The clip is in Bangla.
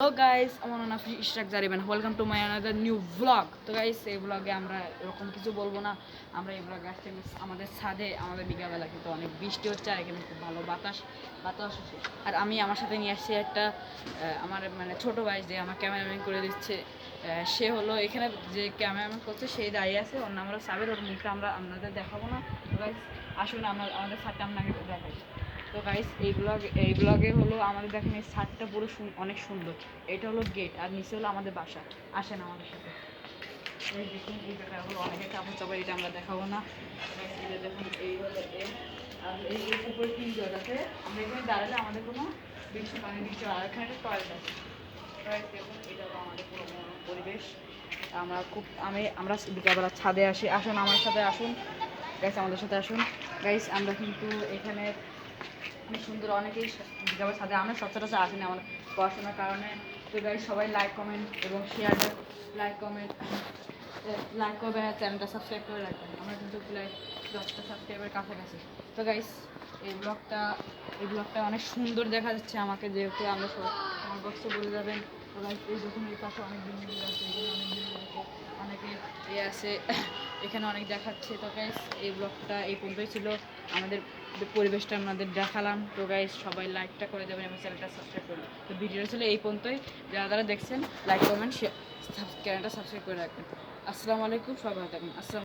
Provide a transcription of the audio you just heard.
হ্যালো গাইস আমার নাম Ishraq জারিবেন welcome to my another new blog তো গাইস এই ব্লগে আমরা এরকম কিছু বলব না। আমরা এই ব্লগে আসছি আমি আমাদের ছাদে, আমাদের বিকালবেলা কিন্তু অনেক বৃষ্টি হচ্ছে, আর এখানে খুব ভালো বাতাস বাতাস আর আমি আমার সাথে নিয়ে আসছি একটা আমার মানে ছোট ভাই যে আমার ক্যামেরাম্যান করে দিচ্ছে। সে হলো এখানে যে ক্যামেরাম্যান করছে, সেই দাঁড়িয়ে আছে। ওর নাম হলো সাবের ওর মুখটা আমরা আপনাদের দেখাবো না। তো গাইস আসুন, আমরা আমাদের ছাদটা আপনাকে দেখাই। তো গাইস এই ব্লগ এই ব্লগে হলো আমাদের দেখেন এই ছাদটা পুরো অনেক সুন্দর। এটা হলো গেট আর নিচে হলো আমাদের বাসা। আসেন আমাদের সাথে। এই দেখুন এই জায়গায় হলো অনেকে কাপড় চাপড় এটা আমরা দেখাবো না। দেখুন এই হলো আর এই উপরে তিন আছে আমরা এখানে দাঁড়ালে আমাদের কোনো বৃষ্টি পানি দিচ্ছে আর এখানে একটা টয়লেট আছে। Guys, দেখুন এটা হলো আমাদের পুরো পরিবেশ। আমরা খুব আমি আমরা বিকালবেলা ছাদে আসি। আসুন আমার সাথে আসুন। গাইস আমাদের সাথে আসুন। গাইস আমরা কিন্তু এখানে অনেক সুন্দর অনেকেই বিকাবের সাথে। আমরা সচরাচর আসেনি আমার পড়াশোনার কারণে। তো গাইজ সবাই লাইক কমেন্ট এবং শেয়ার লাইক কমেন্ট লাইক করবেন আর চ্যানেলটা সাবস্ক্রাইব করে রাখবেন। আমরা কিন্তু প্রায় দশটা সাবস্ক্রাইবের কাছাকাছি। তো গাইস এই ব্লগটা এই ব্লগটা অনেক সুন্দর দেখা যাচ্ছে আমাকে যেহেতু আমরা সব আমার বক্স বলে যাবেন। তো guys, এই যখন এই পাশে অনেক দিন আছে অনেক দিন অনেকে এ আছে। এখানে অনেক দেখাচ্ছে। তো গাইস এই ব্লগটা এই পর্যন্তই ছিল। আমাদের পরিবেশটা আমাদের দেখালাম। তো গাইস সবাই লাইকটা করে দেবেন এবং চ্যানেলটা সাবস্ক্রাইব করবেন তো ভিডিওটা ছিল এই পর্যন্তই। যারা যারা দেখছেন লাইক কমেন্ট চ্যানেলটা সাবস্ক্রাইব করে রাখবেন। আসসালামু আলাইকুম, সবাই থাকবেন। আসসালাম